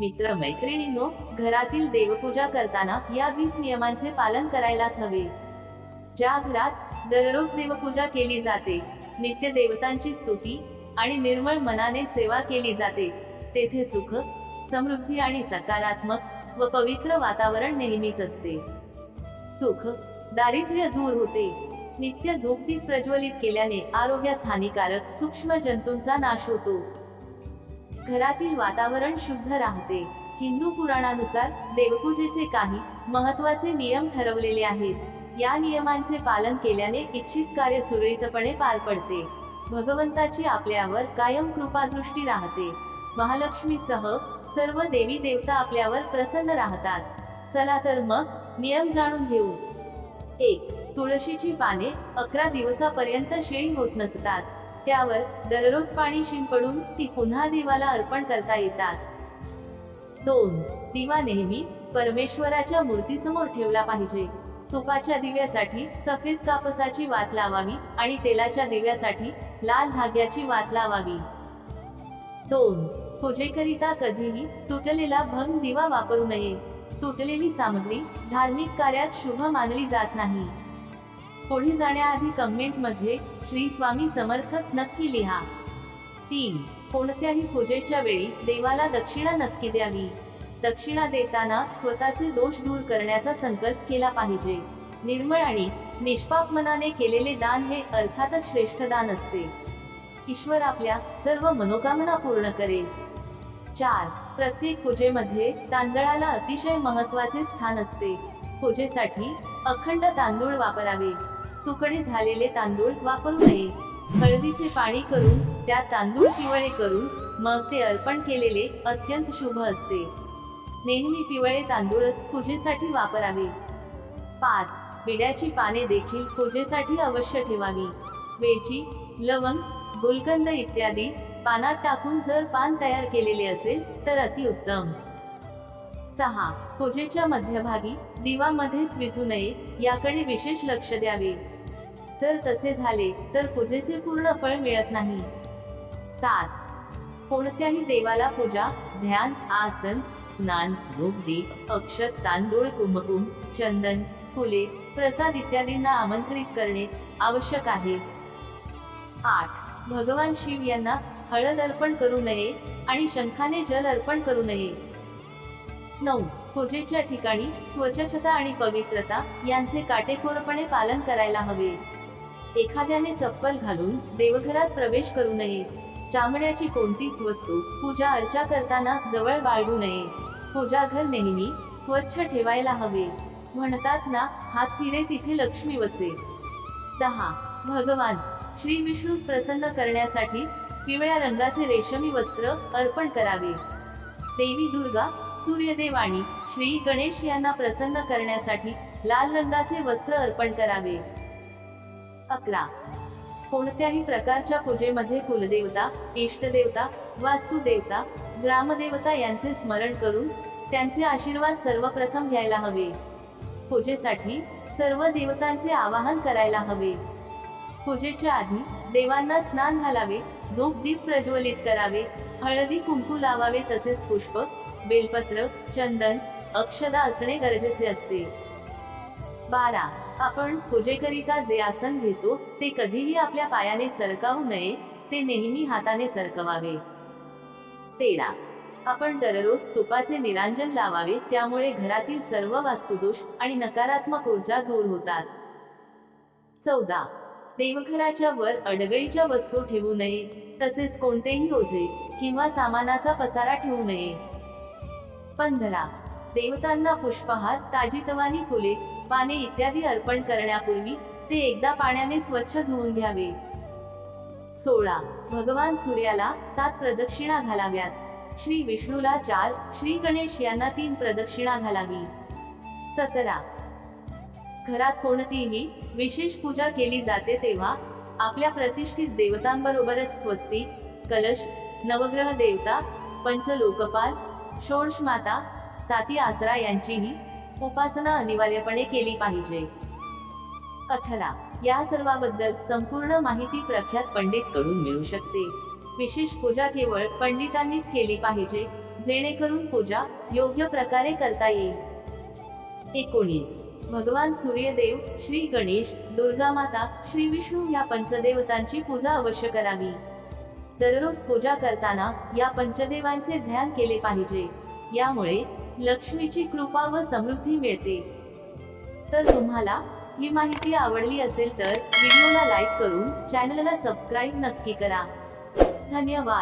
मित्र मैत्रिणींनो घरातील देवपूजा करताना या वीस नियमांचे पालन करायलाच हवे. ज्या घरात दररोज देवपूजा केली जाते नित्य देवतांची स्तुती आणि निर्मळ मनाने सेवा केली जाते तेथे सुख समृद्धी आणि सकारात्मक व पवित्र वातावरण नेहमीच असते. दुःख दारिद्र्य दूर होते. नित्य धूपदीप प्रज्वलित केल्याने आरोग्यास हानिकारक सूक्ष्म जंतूंचा नाश होतो. घरातील वातावरण शुद्ध राहते. हिंदू पुराणानुसार देवपूजेचे काही महत्त्वाचे नियम ठरवलेले आहेत. या नियमांचे पालन केल्याने इच्छित कार्य सुरळीतपणे पार पडते. भगवंताची आपल्यावर कायम कृपादृष्टी राहते. महालक्ष्मीसह सर्व देवी देवता आपल्यावर प्रसन्न राहतात. चला तर मग नियम जाणून घेऊ. एक तुळशीची पाने अकरा दिवसापर्यंत शेळी होत नसतात. त्यावर दररोज पाणी शिंपडून ती पुन्हा देवाला अर्पण करता येतात. दोन दिवा नेहमी परमेश्वराच्या मूर्तीसमोर ठेवला पाहिजे. तुपाच्या दिव्यासाठी सफेद कापसाची वात लावावी आणि तेलाच्या दिव्यासाठी लाल धाग्याची वात लावावी. दोन पूजेकरिता कधीही तुटलेला भंग दिवा वापरू नये. तुटलेली सामग्री धार्मिक कार्यात शुभ मानली जात नाही. पुढे जाण्याआधी कमेंटमध्ये श्री स्वामी समर्थक नक्की लिहा. तीन कोणत्याही पूजेच्या वेळी देवाला दक्षिणा नक्की द्यावी. दक्षिणा देताना स्वतःचे दोष दूर करण्याचा संकल्प केला पाहिजे. निर्मळ आणि निष्पाप मनाने केलेले दान हे अर्थातच श्रेष्ठ दान असते. ईश्वर आपल्या सर्व मनोकामना पूर्ण करेल. चार प्रत्येक पूजेमध्ये तांदळाला अतिशय महत्त्वाचे स्थान असते. पूजेसाठी अखंड तांदूळ वापरावे. तुकडे झालेले तांदूळ वापरू नये. हळदीचे पाणी करून त्या तांदूळ पिवळे करून मग ते अर्पण केलेले अत्यंत शुभ असते. नेहमी पिवळे तांदूळच पूजेसाठी वापरावे. पाच. विड्याची पाने देखील पूजेसाठी अवश्य ठेवावी. वेची लवंग गुलकंद इत्यादी पानात टाकून जर पान तयार केलेले असेल तर अतिउत्तम. सहा पूजेच्या मध्यभागी दिवा मध्येच विजू नये याकडे विशेष लक्ष द्यावे. जर तसे झाले तर पूजेचे पूर्ण फळ मिळत नाही. सात. कोणत्याही देवाला पूजा ध्यान आसन स्नान धूपदीप अक्षत तांदूळ कुमकुम चंदन फुले प्रसाद इत्यादींना आमंत्रित करणे आवश्यक आहे. आठ. भगवान शिव यांना हळद अर्पण करू नये आणि शंखाने जल अर्पण करू नये. नऊ. पूजेच्या ठिकाणी स्वच्छता आणि पवित्रता यांचे काटेकोरपणे पालन करायला हवे. एखाद्याने चप्पल घालून देवघरात प्रवेश करू नये. चामड्याची कोणतीच वस्तू पूजा अर्चा करताना जवळ बाळगू नये. पूजा घर नेहमी स्वच्छ ठेवायला हवे. म्हणतात ना हात फिरे तिथे लक्ष्मी वसे. दहा. भगवान. श्री विष्णूस प्रसन्न करण्यासाठी पिवळ्या रंगाचे रेशमी वस्त्र अर्पण करावे. देवी दुर्गा सूर्यदेव आणि श्री गणेश यांना प्रसन्न करण्यासाठी लाल रंगाचे वस्त्र अर्पण करावे. अकरा. कोणत्याही प्रकारच्या पूजेमध्ये कुलदेवता इष्टदेवता वास्तुदेवता ग्रामदेवता यांचे स्मरण करून त्यांचे आशीर्वाद सर्वप्रथम घ्यायला हवे. पूजेसाठी सर्व देवतांचे आवाहन करायला हवे. पूजेच्या आधी देवांना स्नान घालावे धूप दीप प्रज्वलित करावे हळदी कुंकू लावावे तसेच पुष्प बेलपत्र चंदन अक्षदा असणे गरजेचे असते. बारा. आपण पूजेकरिता जे आसन घेतो ते कधीही आपल्या पायाने सरकावू नये ते नेहमी हाताने सरकवावे. तेरा. आपण दररोज तुपाचे निरांजन लावावे त्यामुळे घरातील सर्व वास्तुदोष आणि नकारात्मक ऊर्जा दूर होतात. चौदा. देवघराच्या वर अडगळीच्या वस्तू ठेवू नये तसेच कोणतेही ओझे किंवा सामानाचा पसारा ठेवू नये. पंधरा. देवतांना पुष्पहार ताजीतवानी फुले पाने इत्यादी अर्पण करण्यापूर्वी ते एकदा पाण्याने स्वच्छ धुवून घ्यावे. सोळा. भगवान सूर्याला सात प्रदक्षिणा घालाव्यात. श्री विष्णूला चार श्री गणेश यांना तीन प्रदक्षिणा घालावी. सतरा. घरात कोणतीही विशेष पूजा केली जाते तेव्हा आपल्या प्रतिष्ठित देवतांबरोबरच स्वस्ती कलश नवग्रह देवता पंचलोकपाल षोडश माता साती आसरा यांचीही उपासना अनिवार्यपणे केली पाहिजे. अठरा. या सर्वाबद्दल संपूर्ण माहिती प्रख्यात पंडित कडून मिळू शकते. विशेष पूजा केवळ पंडितांनीच केली पाहिजे जेणेकरून पूजा योग्य प्रकारे करता येईल. एकोणीस. भगवान सूर्यदेव श्री गणेश दुर्गा माता श्री विष्णू या पंचदेवतांची पूजा अवश्य करावी. दररोज पूजा करताना या पंचदेवांचे ध्यान केले पाहिजे. यामुळे लक्ष्मीची कृपा व समृद्धी मिळते. तर तुम्हाला ही माहिती आवडली असेल तर व्हिडिओला लाईक करून चॅनलला सबस्क्राईब नक्की करा. धन्यवाद.